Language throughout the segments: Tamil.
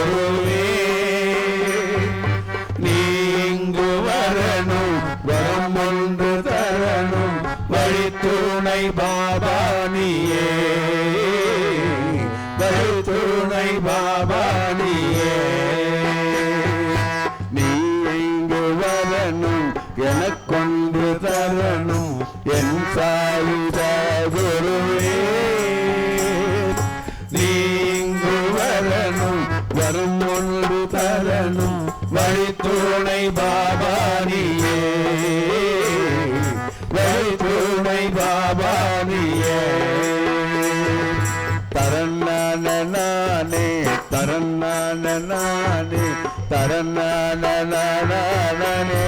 என் நீங்கு வரணும் வரம் ஒன்று தரணும் வழித்துணை பாபா நீயே. வழித்துணை பாபா நீயே. வரணும் வழித்துணை பாபா நீயே வழித்துணை பாபா நீயே தரநான நானே தரநான நானே தரநான நானே.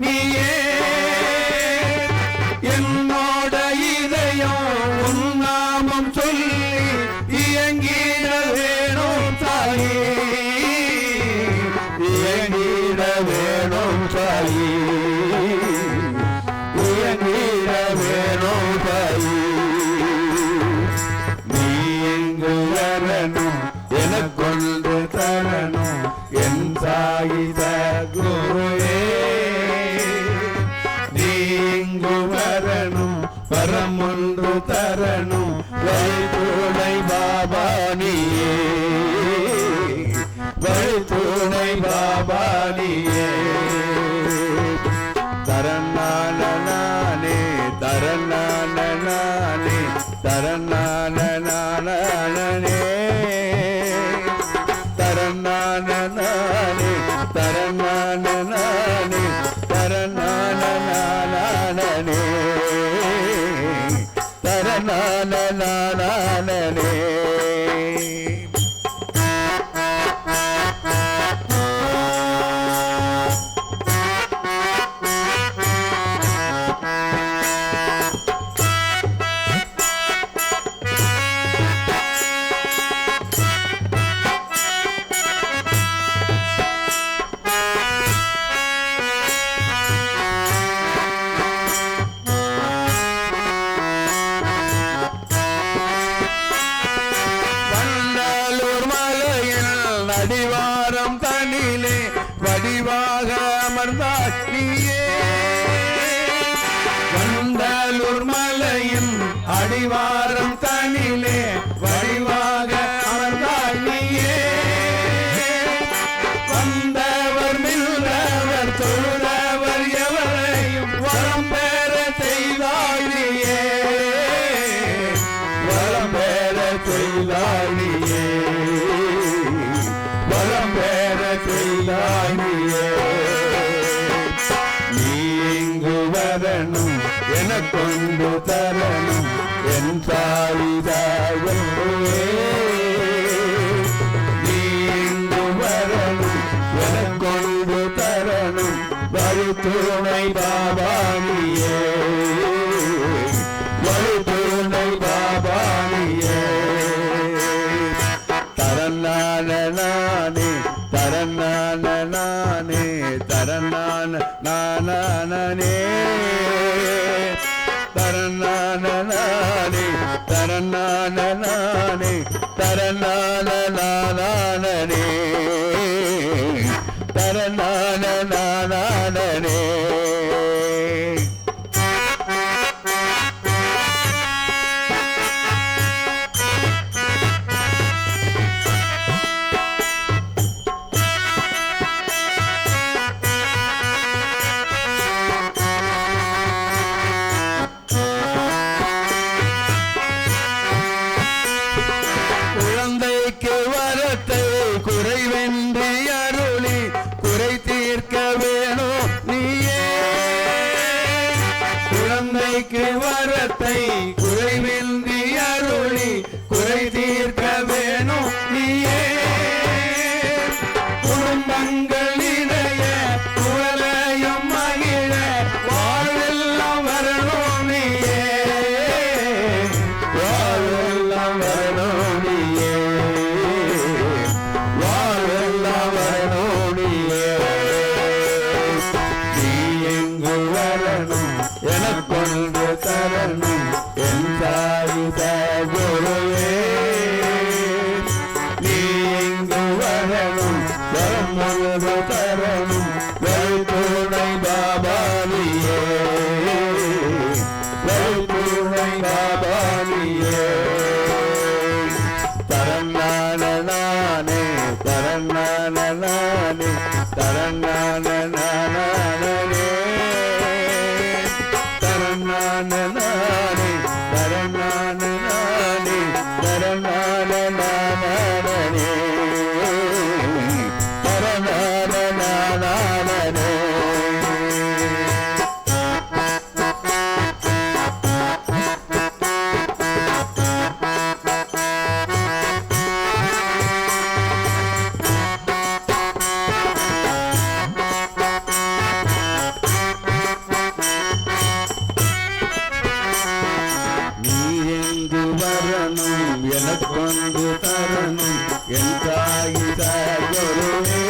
நீயே. என்னோட இதயம் உன் சொல்லி இயங்கிட வேணும் தாயே. இயங்கிட வேணும் தாயே. இயங்கிட வேணும் தாயே. நீங்கு வரணும்? தரணும். என் சாயித வரமொன்று தரணும் வழித்துணை பாபா நீயே. வழித்துணை பாபா நீயே. தரநான நானே தரநான அடிவாரம் தனிலே வடிவாக அமர்ந்தாய் வந்தவர் நின்றவர் தொழுதவர் எவரையும் வரம் பெற செய்தாழியே வரம் பெற செய்தாழியே வரம் பெற செய்தாழியே நீயே. நீங்கு வரணும் எனக்கொண்டு தரணும். என் தாய்தாயே தரநானே நானே தரநான குறைக்கு வரத்தை குறைவே na na na na na தரணும் எனக்கொன்று தரணும் என் தாய் தாயொருவே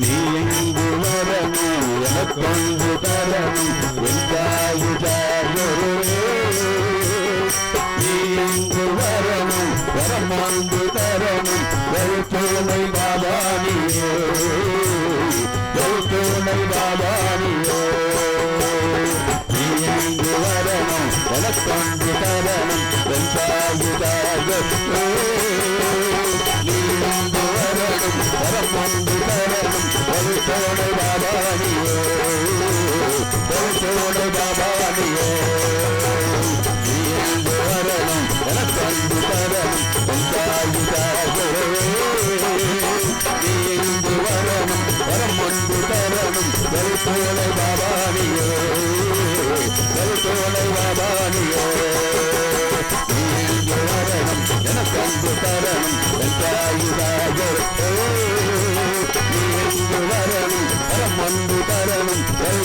நீ எங்கு வரணும் எனக்கொன்று தரணும் என் தாய் தாயொருவே நீ வரணும் வரமாந்து தரணும் வெறுப்புனை பாபானியே வெறுப்புனை பாபானி வரமும் வரமும் ஒரு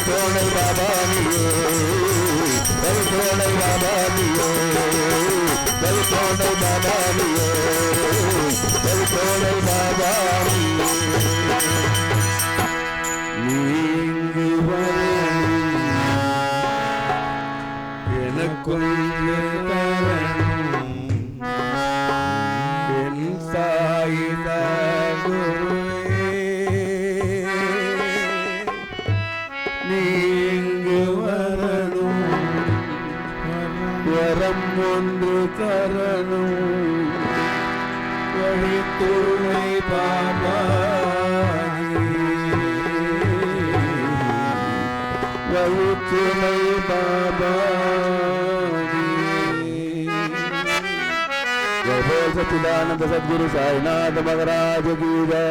பரிசோலை பாபானியே பரிசோலை பாபானியே பரிசோலை பாபானியே பரிசோலை பாபா கருத்துருளை பாபாத்துமை பாபா சச்சிதானந்த சத்குரு சாய்நாத மகராஜ கீதை